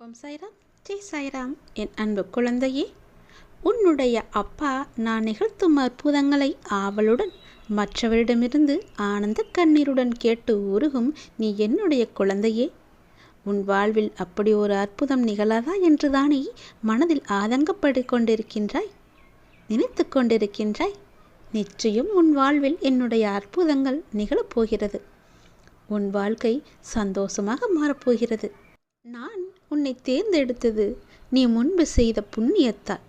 ஓம் சாய்ராம். ஜெய் சாய்ராம். என் அன்பு குழந்தையே உன்னுடைய அப்பா நான் நிகழ்த்தும் அற்புதங்களை ஆவலுடன் மற்றவரிடமிருந்து ஆனந்த கண்ணீருடன் கேட்டு உருகும் நீ என்னுடைய குழந்தையே. உன் வாழ்வில் அப்படி ஒரு அற்புதம் நிகழாதா என்றுதானே மனதில் ஆதங்கப்பட்டு கொண்டிருக்கின்றாய்? நினைத்து கொண்டிருக்கின்றாய்? நிச்சயம் உன் வாழ்வில் என்னுடைய அற்புதங்கள் நிகழப்போகிறது உன் வாழ்க்கை சந்தோஷமாக மாறப்போகிறது நான் உன்னை தேர்ந்தெடுத்தது நீ முன்பு செய்த புண்ணியத்தால்.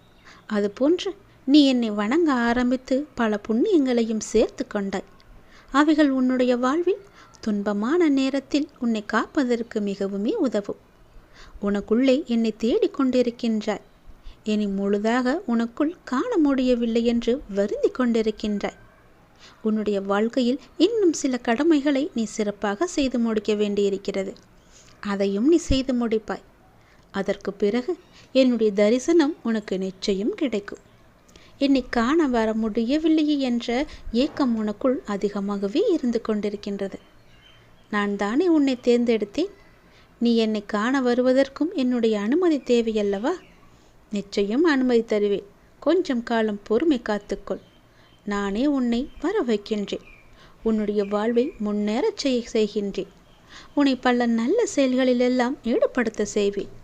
அதுபோன்று நீ என்னை வணங்க ஆரம்பித்து பல புண்ணியங்களையும் சேர்த்து கொண்டாய். அவைகள் உன்னுடைய வாழ்வில் துன்பமான நேரத்தில் உன்னை காப்பதற்கு மிகவுமே உதவும். உனக்குள்ளே என்னை தேடிக்கொண்டிருக்கின்றாய் இனி முழுதாக உனக்குள் காண முடியவில்லை என்று வருந்தி கொண்டிருக்கின்றாய். உன்னுடைய வாழ்க்கையில் இன்னும் சில கடமைகளை நீ சிறப்பாக செய்து முடிக்க வேண்டியிருக்கிறது. அதையும் நீ செய்து முடிப்பாய். அதற்கு பிறகு என்னுடைய தரிசனம் உனக்கு நிச்சயம் கிடைக்கும். என்னை காண வர முடியவில்லையே என்ற ஏக்கம் உனக்குள் அதிகமாகவே இருந்து கொண்டிருக்கின்றது. நான் தானே உன்னை தேர்ந்தெடுத்தேன். நீ என்னை காண வருவதற்கும் என்னுடைய அனுமதி தேவையல்லவா? நிச்சயம் அனுமதி தருவேன். கொஞ்சம் காலம் பொறுமை காத்துக்கொள். நானே உன்னை வர வைக்கின்றேன் உன்னுடைய வாழ்வை முன்னேறச் செய்கின்றேன். உன்னை பல நல்ல செயல்களிலெல்லாம் ஈடுபடுத்த செய்வேன்.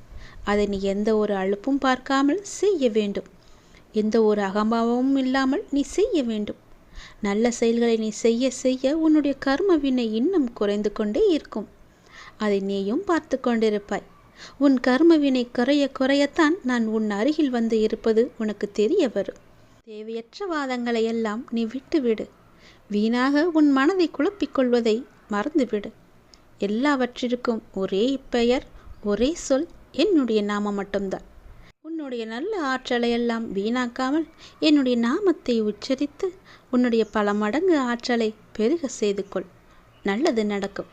அதை நீ எந்த ஒரு அழுப்பும் பார்க்காமல் செய்ய வேண்டும். எந்த ஒரு அகம்பாவமும் இல்லாமல் நீ செய்ய வேண்டும். நல்ல செயல்களை நீ செய்ய செய்ய உன்னுடைய கர்ம வினை இன்னும் குறைந்து கொண்டே இருக்கும். அதை நீயும் பார்த்து கொண்டிருப்பாய். உன் கர்ம வினை குறைய குறையத்தான் நான் உன் அருகில் வந்து இருப்பது உனக்கு தெரிய வரும். தேவையற்ற வாதங்களை எல்லாம் நீ விட்டுவிடு. வீணாக உன் மனதை குழப்பிக் கொள்வதை மறந்துவிடு. எல்லாவற்றிற்கும் ஒரே பெயர் ஒரே சொல் என்னுடைய நாமம் மட்டும்தான். உன்னுடைய நல்ல ஆற்றலை எல்லாம் வீணாக்காமல் என்னுடைய நாமத்தை உச்சரித்து உன்னுடைய பல மடங்கு ஆற்றலை பெருக செய்து கொள். நல்லது நடக்கும்.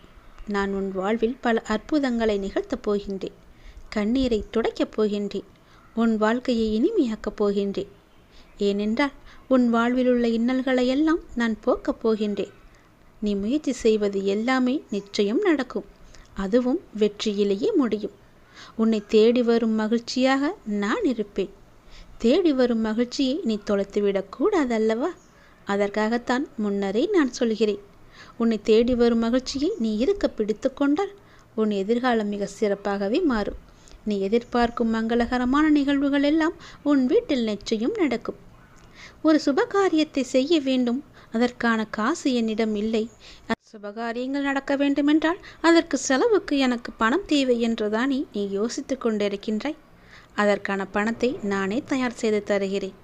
நான் உன் வாழ்வில் பல அற்புதங்களை நிகழ்த்தப் போகின்றேன். கண்ணீரை துடைக்கப் போகின்றேன். உன் வாழ்க்கையை இனிமையாக்கப் போகின்றேன். ஏனென்றால் உன் வாழ்வில் உள்ள இன்னல்களை எல்லாம் நான் போக்கப் போகின்றேன். நீ முயற்சி செய்வது எல்லாமே நிச்சயம் நடக்கும். அதுவும் வெற்றியிலேயே முடியும். உன்னை தேடி வரும் மகிழ்ச்சியாக நான் இருப்பேன். தேடி வரும் மகிழ்ச்சியை நீ தொலைத்துவிடக் கூடாதல்லவா? அதற்காகத்தான் முன்னரே நான் சொல்கிறேன். உன்னை தேடி வரும் மகிழ்ச்சியை நீ இருக்க பிடித்து கொண்டால் உன் எதிர்காலம் மிக சிறப்பாகவே மாறும். நீ எதிர்பார்க்கும் மங்களகரமான நிகழ்வுகள் எல்லாம் உன் வீட்டில் நிச்சயம் நடக்கும். ஒரு சுபகாரியத்தை செய்ய வேண்டும். அதற்கான காசு என்னிடம் இல்லை. சுபகாரியங்கள் நடக்க வேண்டுமென்றால் அதற்கு செலவுக்கு எனக்கு பணம் தேவை என்றுதானே நீ யோசித்து கொண்டிருக்கின்றாய். அதற்கான பணத்தை நானே தயார் செய்து தருகிறேன்.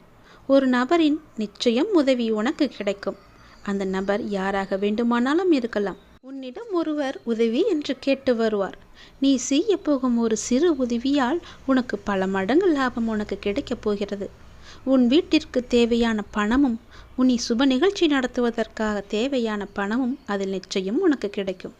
ஒரு நபரின் நிச்சயம் உதவி உனக்கு கிடைக்கும். அந்த நபர் யாராக வேண்டுமானாலும் இருக்கலாம். உன்னிடம் ஒருவர் உதவி என்று கேட்டு வருவார். நீ செய்ய போகும் ஒரு சிறு உதவியால் உனக்கு பல மடங்கு லாபம் உனக்கு கிடைக்கப் போகிறது. உன் வீட்டிற்கு தேவையான பணமும் உன்னை சுப நிகழ்ச்சி நடத்துவதற்காக தேவையான பணமும் அதில் நிச்சயம் உனக்கு கிடைக்கும்.